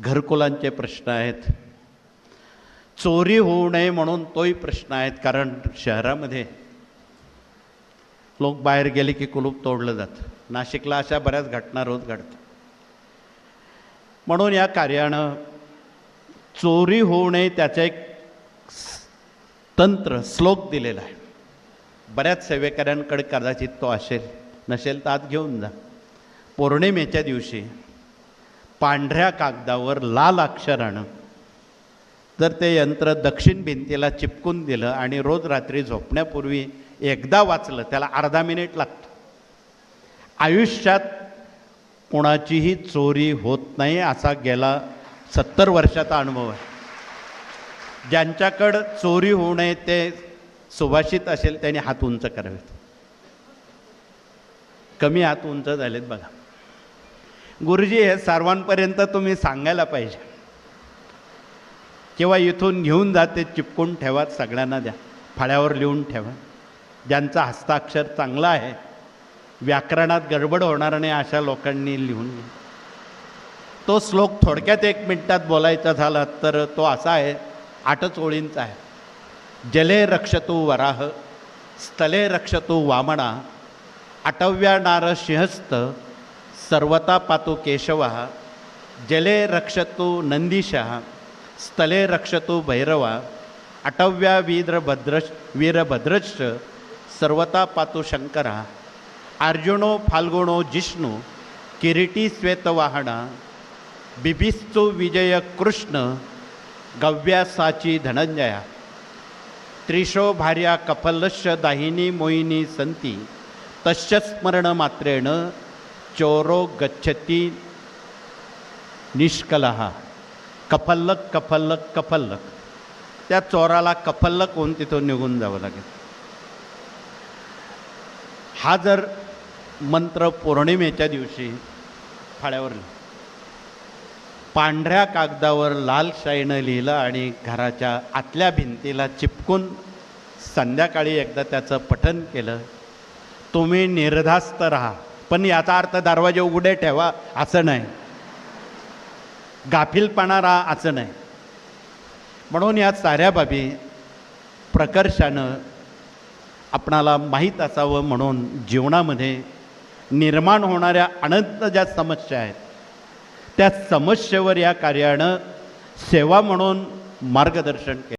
घरकुलांचे प्रश्न आहेत. चोरी होऊ नये म्हणून तोही प्रश्न आहेत कारण शहरामध्ये लोक बाहेर गेले की कुलूप तोडलं जातं. नाशिकला अशा बऱ्याच घटना रोज घडतात. म्हणून या कार्यानं चोरी होऊ नये त्याचं एक तंत्र श्लोक दिलेला आहे. बऱ्याच सेवेकऱ्यांकडे कदाचित तो असेल. नसेल तर आत घेऊन जा. पौर्णिमेच्या दिवशी पांढऱ्या कागदावर लाल अक्षरानं. जर ते यंत्र दक्षिण भिंतीला चिपकून दिलं आणि रोज रात्री झोपण्यापूर्वी एकदा वाचलं त्याला अर्धा मिनिट लागतो. आयुष्यात कोणाचीही चोरी होत नाही असा गेला सत्तर वर्षाचा अनुभव आहे. ज्यांच्याकडं चोरी होऊ नये ते सुभाषित असेल त्यांनी हात उंच करावेत. कमी हात उंच झालेत बघा. गुरुजी हे सर्वांपर्यंत तुम्ही सांगायला पाहिजे. किंवा इथून घेऊन जाते चिपकून ठेवा सगळ्यांना द्या. फळ्यावर लिहून ठेवा. ज्यांचा हस्ताक्षर चांगला आहे व्याकरणात गडबड होणार नाही अशा लोकांनी लिहून घ्या. तो श्लोक थोडक्यात एक मिनिटात बोलायचा झाला तर तो असा आहे आठच ओळींचा आहे. जले रक्षतु वराह स्थले रक्षतु वामना आटव्या नार सिंहस्थ सर्वता पातु केशवः जले रक्षतु नंदीशः स्थले रक्षतु भैरवा अटव्या वीरभद्र वीरभद्रश्च सर्वता पातु शंकरः। अर्जुनो फाल्गुणो जिष्णु किरीटी श्वेतवाहना बिभिस्तु विजय कृष्ण गव्यासाची धनंजया। त्रिशो भार्या कफलश्च दाहिनी मोहिनी संती तस्य स्मरण मात्रेण चोरो गच्छती निष्कलहा कफल्लक कफल्लक कफल्लक। त्या चोराला कफल्लक होऊन तिथून निघून जावं लागेल. हा जर मंत्र पौर्णिमेच्या दिवशी फाळ्यावर पांढऱ्या कागदावर लाल शाईनं लिहिलं आणि घराच्या आतल्या भिंतीला चिपकून संध्याकाळी एकदा त्याचं पठन केलं तुम्ही निर्धास्त राहा. पण याचा अर्थ दरवाजे उघडे ठेवा असं नाही. गाफीलपणा राहा असं नाही. म्हणून या साऱ्या बाबी प्रकर्षानं आपणाला माहीत असावं म्हणून जीवनामध्ये निर्माण होणाऱ्या अनंत ज्या समस्या आहेत त्या समस्येवर या कार्यानं सेवा म्हणून मार्गदर्शन केलं.